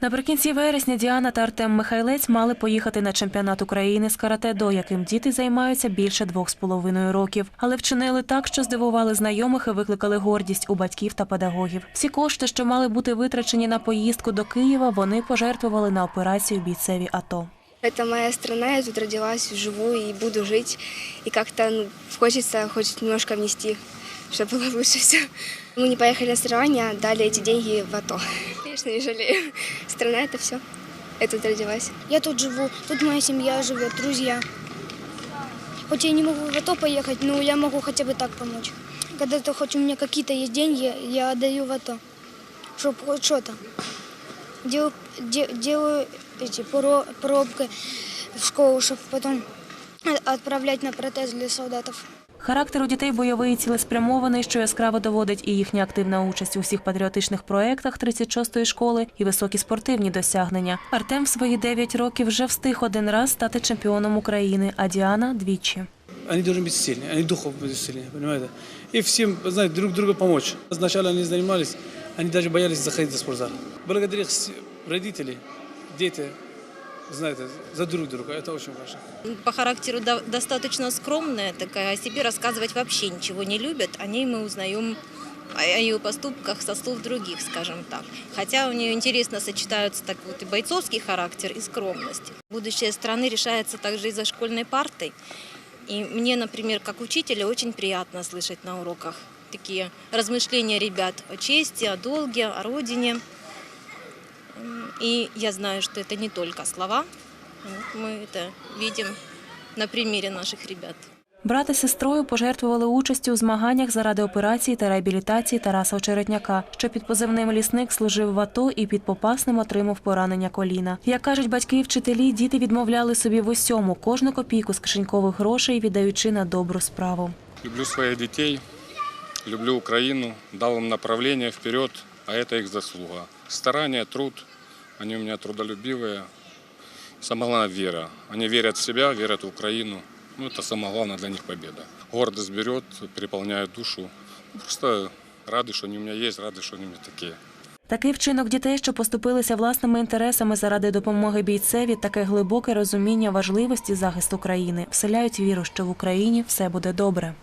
Наприкінці вересня Діана та Артем Михайлець мали поїхати на чемпіонат України з карате-до, яким діти займаються більше двох з половиною років. Але вчинили так, що здивували знайомих і викликали гордість у батьків та педагогів. Всі кошти, що мали бути витрачені на поїздку до Києва, вони пожертвували на операцію бійцеві АТО. Это моя страна, я тут родилась, живу и буду жить. И как-то ну, хочется хоть немножко внести, чтобы было лучше все. Мы не поехали на соревнования, отдали эти деньги в АТО. Конечно, не жалею. Страна – это все. Я тут родилась. Я тут живу, тут моя семья живет, друзья. Хоть я не могу в АТО поехать, но я могу хотя бы так помочь. Когда-то хоть у меня какие-то есть деньги, я отдаю в АТО, чтобы хоть что-то. Делаю, де- делаю эти поро- пробки в школу, чтобы потом отправлять на протез для солдатов. Характер у дітей бойовий і цілеспрямований, що яскраво доводить і їхня активна участь у всіх патріотичних проєктах 36-ї школи, і високі спортивні досягнення. Артем в свої 9 років вже встиг один раз стати чемпіоном України, а Діана двічі. Они должны быть сильны, они духом быть сильнее, понимаете? И всем, знаете, друг другу помочь. Сначала они занимались, они даже боялись заходить в спортзал. Благодаря с- родителей, дети, знаете, за друг друга, это очень важно. по характеру до- достаточно скромная такая, о себе рассказывать вообще ничего не любит. О ней мы узнаем о ее поступках со слов других, скажем так. Хотя у нее интересно сочетаются так вот и бойцовский характер, и скромность. Будущее страны решается также и за школьной партой. И мне, например, как учителя, очень приятно слышать на уроках такие размышления ребят о чести, о долге, о родине. М, И я знаю, что это не только слова. Вот Мы это видим на примере наших ребят. Брат і сестрою пожертвували участю у змаганнях заради операції та реабілітації Тараса Очеретняка, що під позивним лісник служив в АТО і під попасним отримав поранення коліна. Як кажуть батьки і вчителі, діти відмовляли собі в усьому кожну копійку з кишенькових грошей, віддаючи на добру справу. Люблю своих детей, люблю Украину, дал им направление вперед, а это их заслуга. Старание, труд, они у меня трудолюбивые. Самое главное – вера. Они верят в себя, верят в Украину. Ну, это самое главное для них победа. Гордость берет, переполняет душу. Просто рады, что они у меня есть, рады, что они у меня такие. Такий вчинок дітей, що поступилися власними інтересами заради допомоги бійцеві, таке глибоке розуміння важливості захисту країни, вселяють віру, що в Україні все буде добре.